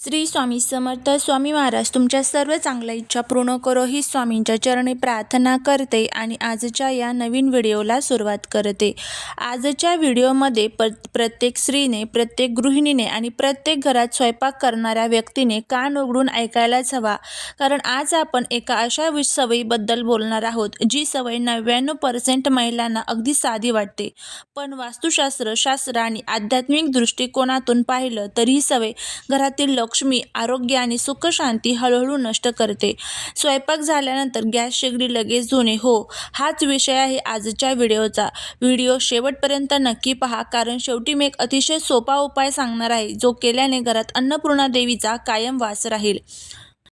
श्री स्वामी समर्थ स्वामी महाराज तुमच्या सर्व चांगल्या इच्छा पूर्ण करो ही स्वामींच्या चरणी प्रार्थना करते आणि आजच्या या नवीन व्हिडिओला सुरुवात करते. आजच्या व्हिडिओमध्ये प प्रत्येक स्त्रीने प्रत्येक गृहिणीने आणि प्रत्येक घरात स्वयंपाक करणाऱ्या व्यक्तीने कान उघडून ऐकायलाच हवा. कारण आज आपण एका अशा सवयीबद्दल बोलणार आहोत जी सवय नव्याण्णव पर्सेंट महिलांना अगदी साधी वाटते. पण वास्तुशास्त्र शास्त्र आणि आध्यात्मिक दृष्टिकोनातून पाहिलं तर ही सवय घरातील लोक लक्ष्मी आरोग्य आणि सुखशांती हळूहळू नष्ट करते. स्वयंपाक झाल्यानंतर गॅस शेगडी लगेच धुणे हो हाच विषय आहे आजच्या व्हिडिओचा. व्हिडिओ शेवटपर्यंत नक्की पहा कारण शेवटी मी एक अतिशय सोपा उपाय सांगणार आहे जो केल्याने घरात अन्नपूर्णा देवीचा कायम वास राहील.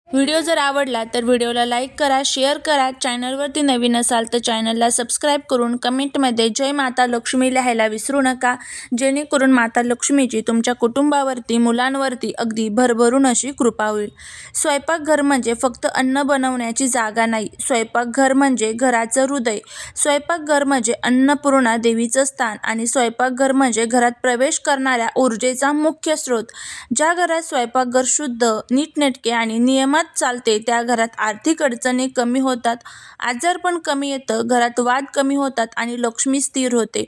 व्हिडिओ जर आवडला तर व्हिडिओला लाईक करा शेअर करा. चॅनलवरती नवीन असाल तर चॅनलला सबस्क्राईब करून कमेंटमध्ये जय माता लक्ष्मी लिहायला विसरू नका. जेणेकरून माता लक्ष्मीची तुमच्या कुटुंबावरती मुलांवरती अगदी भरभरून अशी कृपा होईल. स्वयंपाकघर म्हणजे फक्त अन्न बनवण्याची जागा नाही. स्वयंपाकघर म्हणजे घराचं हृदय. स्वयंपाकघर म्हणजे अन्नपूर्णा देवीचं स्थान आणि स्वयंपाकघर म्हणजे घरात प्रवेश करणाऱ्या ऊर्जेचा मुख्य स्रोत. ज्या घरात स्वयंपाकघर शुद्ध नीटनेटके आणि नियम नियमात चालते त्या घरात आर्थिक अडचणी कमी होतात. आजारपण कमी येतं घरात वाद कमी होतात आणि लक्ष्मी स्थिर होते.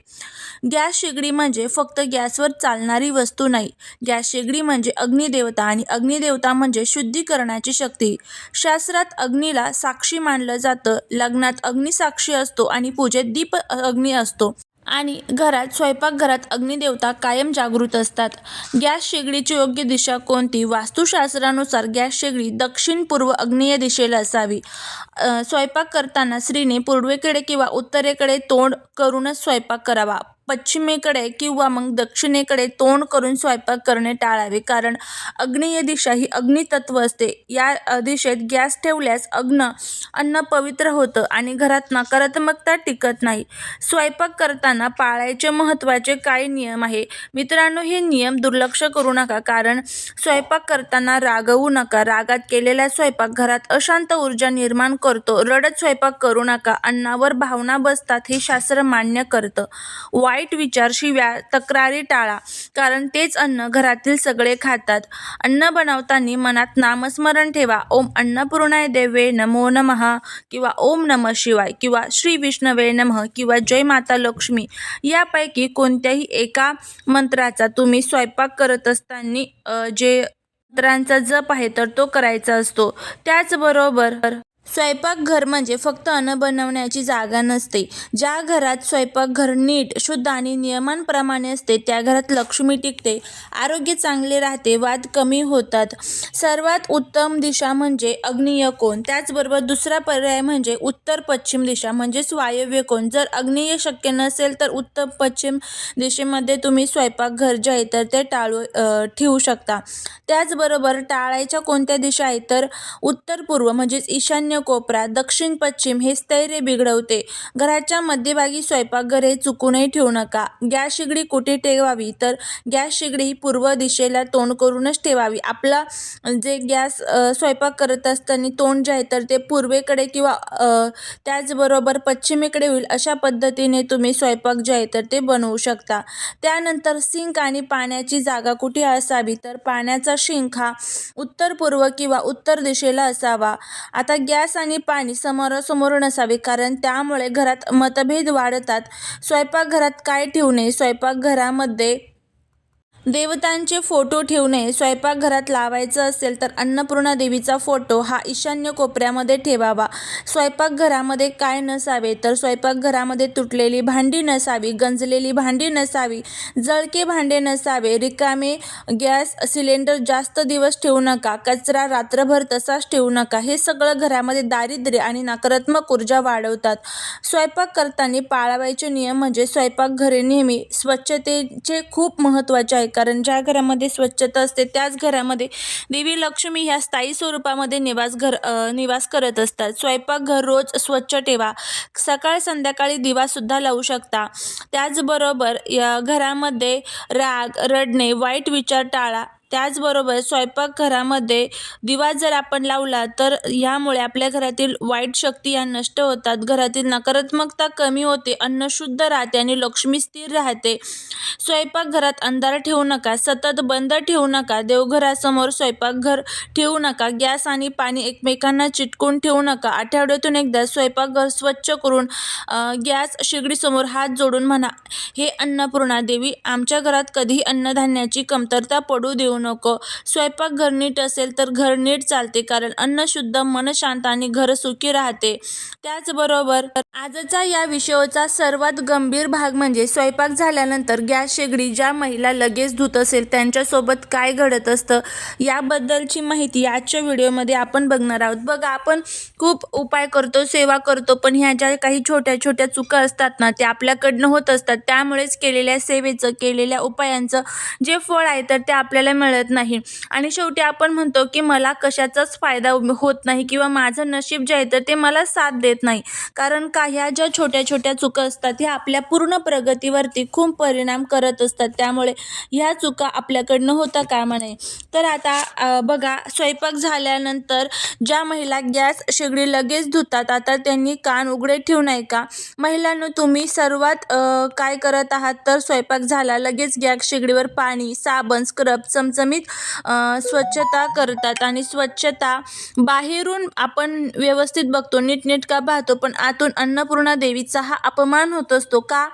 गॅस शेगडी म्हणजे फक्त गॅसवर चालणारी वस्तू नाही. गॅस शेगडी म्हणजे अग्निदेवता आणि अग्निदेवता म्हणजे शुद्धीकरणाची शक्ती. शास्त्रात अग्नीला साक्षी मानलं जातं. लग्नात अग्निसाक्षी असतो आणि पूजेत दीप अग्नी असतो. आणि घरात स्वयंपाकघरात अग्निदेवता कायम जागृत असतात. गॅस शेगडीची योग्य दिशा कोणती? वास्तुशास्त्रानुसार गॅस शेगडी दक्षिण पूर्व अग्नेय दिशेला असावी. स्वयंपाक करताना स्त्रीने पूर्वेकडे किंवा उत्तरेकडे तोंड करूनच स्वयंपाक करावा. पश्चिमेकडे किंवा मग दक्षिणेकडे तोंड करून स्वयंपाक करणे टाळावे. कारण अग्नेय दिशा ही अग्नितत्व असते. या दिशेत गॅस ठेवल्यास अग्न अन्न पवित्र होतं आणि घरात नकारात्मकता टिकत नाही. स्वयंपाक करताना पाळायचे महत्त्वाचे काय नियम आहे. मित्रांनो हे नियम दुर्लक्ष करू नका. कारण स्वयंपाक करताना रागवू नका. रागात केलेला स्वयंपाक घरात अशांत ऊर्जा निर्माण करतो. रडत स्वयंपाक करू नका. अन्नावर भावना बसतात हे शास्त्र मान्य करतं. वाईट वाईट विचार शिव्या तक्रारी टाळा. कारण तेच अन्न घरातील सगळे खातात. अन्न बनवताना मनात नामस्मरण ठेवा. ओम अन्नपूर्णाय देवे नमो नमः किंवा ओम नमः शिवाय किंवा श्री विष्णवे नमः किंवा जय माता लक्ष्मी. यापैकी कोणत्याही एका मंत्राचा तुम्ही स्वयंपाक करत असताना जे मंत्रांचा जप आहे तर तो करायचा असतो. त्याचबरोबर स्वयंपाकघर म्हणजे फक्त अन्न बनवण्याची जागा नसते. ज्या घरात स्वयंपाकघर नीट शुद्ध आणि नियमांप्रमाणे असते त्या घरात लक्ष्मी टिकते आरोग्य चांगले राहते वाद कमी होतात. सर्वात उत्तम दिशा म्हणजे अग्नीय कोण त्याचबरोबर दुसरा पर्याय म्हणजे उत्तर पश्चिम दिशा म्हणजेच वायव्य कोण जर अग्नेय शक्य नसेल तर उत्तर पश्चिम दिशेमध्ये तुम्ही स्वयंपाकघर जे आहे तर ते टाळू ठेवू शकता. त्याचबरोबर टाळायच्या कोणत्या दिशा आहेत तर उत्तर पूर्व म्हणजेच ईशान्य कोपरा दक्षिण पश्चिम हे स्थैर्य बिघडवते. घराच्या मध्यभागी स्वयंपाकघरे चुकूनही ठेवू नका. गॅस शिगडी कुठे ठेवावी? तर गॅस शिगडी ही पूर्व दिशेला तोंड करूनच ठेवावी. आपला जे गॅस स्वयंपाक करत असताना तोंड जे आहे तर ते पूर्वेकडे किंवा त्याचबरोबर पश्चिमेकडे होईल अशा पद्धतीने तुम्ही स्वयंपाक जे आहे तर ते बनवू शकता. त्यानंतर सिंक आणि पाण्याची जागा कुठे असावी? तर पाण्याचा शिंक हा उत्तर पूर्व किंवा उत्तर दिशेला असावा. आता गॅस आणि पाणी समोरासमोर नसावे कारण त्यामुळे घरात मतभेद वाढतात. स्वयंपाकघरात काय ठेवू नये? स्वयंपाकघरामध्ये देवतांचे फोटो ठेवणे स्वयंपाकघरात लावायचं असेल तर अन्नपूर्णा देवीचा फोटो हा ईशान्य कोपऱ्यामध्ये ठेवावा. स्वयंपाकघरामध्ये काय नसावे तर स्वयंपाकघरामध्ये तुटलेली भांडी नसावी गंजलेली भांडी नसावी जळके भांडे नसावे रिकामे गॅस सिलेंडर जास्त दिवस ठेवू नका कचरा रात्रभर तसाच ठेवू नका. हे सगळं घरामध्ये दारिद्र्य आणि नकारात्मक ऊर्जा वाढवतात. स्वयंपाक करताना पाळावायचे नियम म्हणजे स्वयंपाकघरे नेहमी स्वच्छतेचे खूप महत्त्वाचे आहे. कारण ज्या घरामध्ये स्वच्छता असते त्याच घरामध्ये देवी लक्ष्मी ह्या स्थायी स्वरूपामध्ये निवास घर निवास करत असतात. स्वयंपाकघर रोज स्वच्छ ठेवा. सकाळ संध्याकाळी दिवासुद्धा लावू शकता. त्याचबरोबर या घरामध्ये राग रडणे वाईट विचार टाळा. त्याचबरोबर स्वयंपाकघरामध्ये दिवा जर आपण लावला तर यामुळे आपल्या घरातील वाईट शक्ती या नष्ट होतात. घरातील नकारात्मकता कमी होते अन्न शुद्ध राहते आणि लक्ष्मी स्थिर राहते. स्वयंपाकघरात अंधार ठेवू नका सतत बंद ठेवू नका देवघरासमोर स्वयंपाकघर ठेवू नका गॅस आणि पाणी एकमेकांना चिटकून ठेवू नका. आठवड्यातून एकदा स्वयंपाकघर स्वच्छ करून गॅस शेगडीसमोर हात जोडून म्हणा हे अन्नपूर्णा देवी आमच्या घरात कधीही अन्नधान्याची कमतरता पडू देऊ नको. स्वयंपाकघर नीट असेल तर घर नीट चालते कारण अन्न शुद्ध मन शांत आणि घर सुखी राहते. त्याचबरोबर आजचा या विषयाचा सर्वात गंभीर भाग म्हणजे स्वयंपाक झाल्यानंतर गॅस शेगडी ज्या महिला लगेच धुत असेल त्यांच्यासोबत काय घडत असतं याबद्दलची माहिती आजच्या व्हिडिओमध्ये आपण बघणार आहोत. बघा आपण खूप उपाय करतो सेवा करतो पण ह्या ज्या काही छोट्या छोट्या चुका असतात ना ते आपल्याकडनं होत असतात. त्यामुळेच केलेल्या सेवेचं केलेल्या उपायांचं जे फळ आहे तर ते आपल्याला मिळत नाही. आणि शेवटी आपण म्हणतो की मला कशाचाच फायदा होत नाही किंवा माझं नशीब जे आहे तर ते मला साथ देत नाही. कारण का ह्या ज्या छोट्या छोट्या चुका असतात ह्या आपल्या पूर्ण प्रगतीवरती खूप परिणाम करत असतात. त्यामुळे ह्या चुका आपल्याकडनं होता कामा नये. तर आता बघा स्वयंपाक झाल्यानंतर ज्या महिला गॅस शेगडी लगेच धुतात आता त्यांनी कान उघडे ठेवू नये का? महिलांनो तुम्ही सर्वात काय करत आहात? तर स्वयंपाक झाला लगेच गॅस शेगडीवर पाणी साबण स्क्रब चमचा चमचमीत स्वच्छता करतात आणि स्वच्छता बाहेरून आपण व्यवस्थित बघतो नीटनेटका पाहतो पण आतून अन्नपूर्णा देवीचा हा अपमान होत असतो का?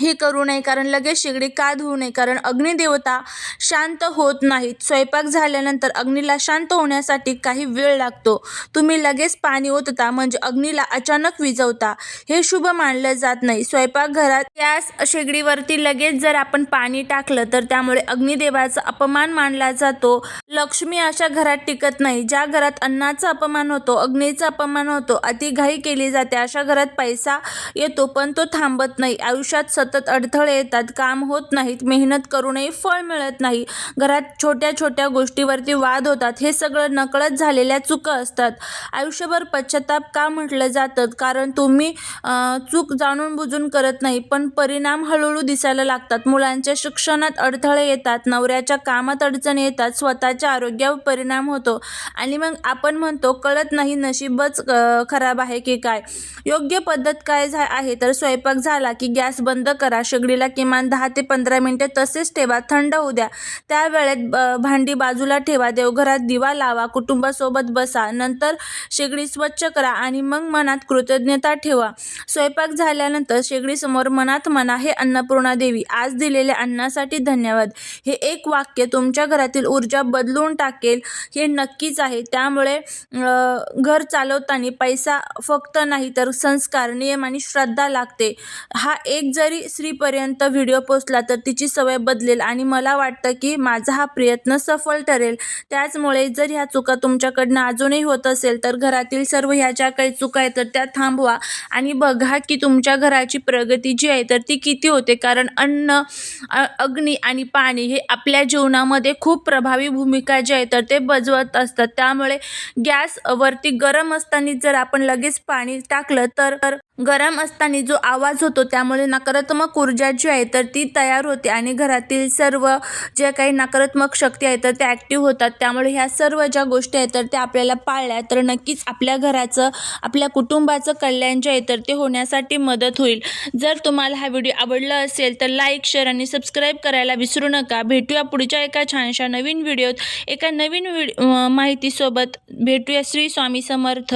हे करू नये कारण लगेच शेगडी का धुवू नये? कारण अग्निदेवता शांत होत नाहीत. स्वयंपाक झाल्यानंतर अग्नीला शांत होण्यासाठी काही वेळ लागतो. तुम्ही लगेच पाणी ओतता म्हणजे अग्नीला अचानक विझवता. हे शुभ मानलं जात नाही. स्वयंपाकघरात गॅस शेगडीवरती लगेच जर आपण पाणी टाकलं तर त्यामुळे अग्निदेवाचा अपमान मानला जातो. लक्ष्मी अशा घरात टिकत नाही. ज्या घरात अन्नाचा अपमान होतो अग्नीचा अपमान होतो अतिघाई केली जाते अशा घरात पैसा येतो पण तो थांबत नाही. आयुष्यात सतत अडथळे येतात काम होत नाहीत मेहनत करूनही फळ मिळत नाही घरात छोट्या छोट्या गोष्टीवरती वाद होतात हे सगळं नकळत झालेल्या चुका असतात. आयुष्यभर पश्चाताप का म्हटलं जातं? कारण तुम्ही चूक जाणून बुजून करत नाही पण परिणाम हळूहळू दिसायला लागतात. मुलांच्या शिक्षणात अडथळे येतात नवऱ्याच्या कामात अडचणी येतात स्वतःच्या आरोग्यावर परिणाम होतो. आणि मग आपण म्हणतो कळत नाही नशीबच खराब आहे की काय? योग्य पद्धत काय झा आहे? तर स्वयंपाक झाला की गॅस बंद करा. शेगडीला किमान दहा ते पंधरा मिनटे तसेच ठेवा. थंड होऊ द्या. त्या वेळेत ब- भांडी बाजूला ठेवा. देवघरात दिवा लावा. कुटुंबासोबत बसा. नंतर शेगडी स्वच्छ करा आणि मग मनात कृतज्ञता ठेवा. स्वयंपाक झाल्यानंतर शेगडीसमोर मनात म्हणा हे अन्नपूर्णा देवी आज दिलेल्या अन्नासाठी धन्यवाद. हे एक वाक्य तुमच्या घरातील ऊर्जा बदलून टाकेल. हे नक्कीच आहे. त्यामुळे घर चालवताना पैसा फक्त नाही तर संस्कार नियम आणि श्रद्धा लागते. हा एक जरी स्त्रीपर्यंत व्हिडिओ पोचला तर तिची सवय बदलेल आणि मला वाटतं की माझा हा प्रयत्न सफल ठरेल. त्याचमुळे जर ह्या चुका तुमच्याकडनं अजूनही होत असेल तर घरातील सर्व ह्या ज्या काही चुका आहेत तर त्या थांबवा आणि बघा की तुमच्या घराची प्रगती जी आहे तर ती किती होते. कारण अन्न अग्नी आणि पाणी हे आपल्या जीवनामध्ये खूप प्रभावी भूमिका जी आहे तर ते बजवत असतात. त्यामुळे गॅस वरती गरम असताना जर आपण लगेच पाणी टाकलं तर तर गरम असताना जो आवाज होतो त्यामुळे नकारात्मक ऊर्जा जी आहे तर ती तयार होते आणि घरातील सर्व जे काही नकारात्मक शक्ती आहे तर त्या ॲक्टिव्ह होतात. त्यामुळे ह्या सर्व ज्या गोष्टी आहेत तर त्या आपल्याला पाळल्या तर नक्कीच आपल्या घराचं आपल्या कुटुंबाचं कल्याण जे आहे तर ते होण्यासाठी मदत होईल. जर तुम्हाला हा व्हिडिओ आवडला असेल तर लाईक शेअर आणि सबस्क्राईब करायला विसरू नका. भेटूया पुढच्या एका छानशा नवीन व्हिडिओत एका नवीन व्हि माहितीसोबत भेटूया श्री स्वामी समर्थ.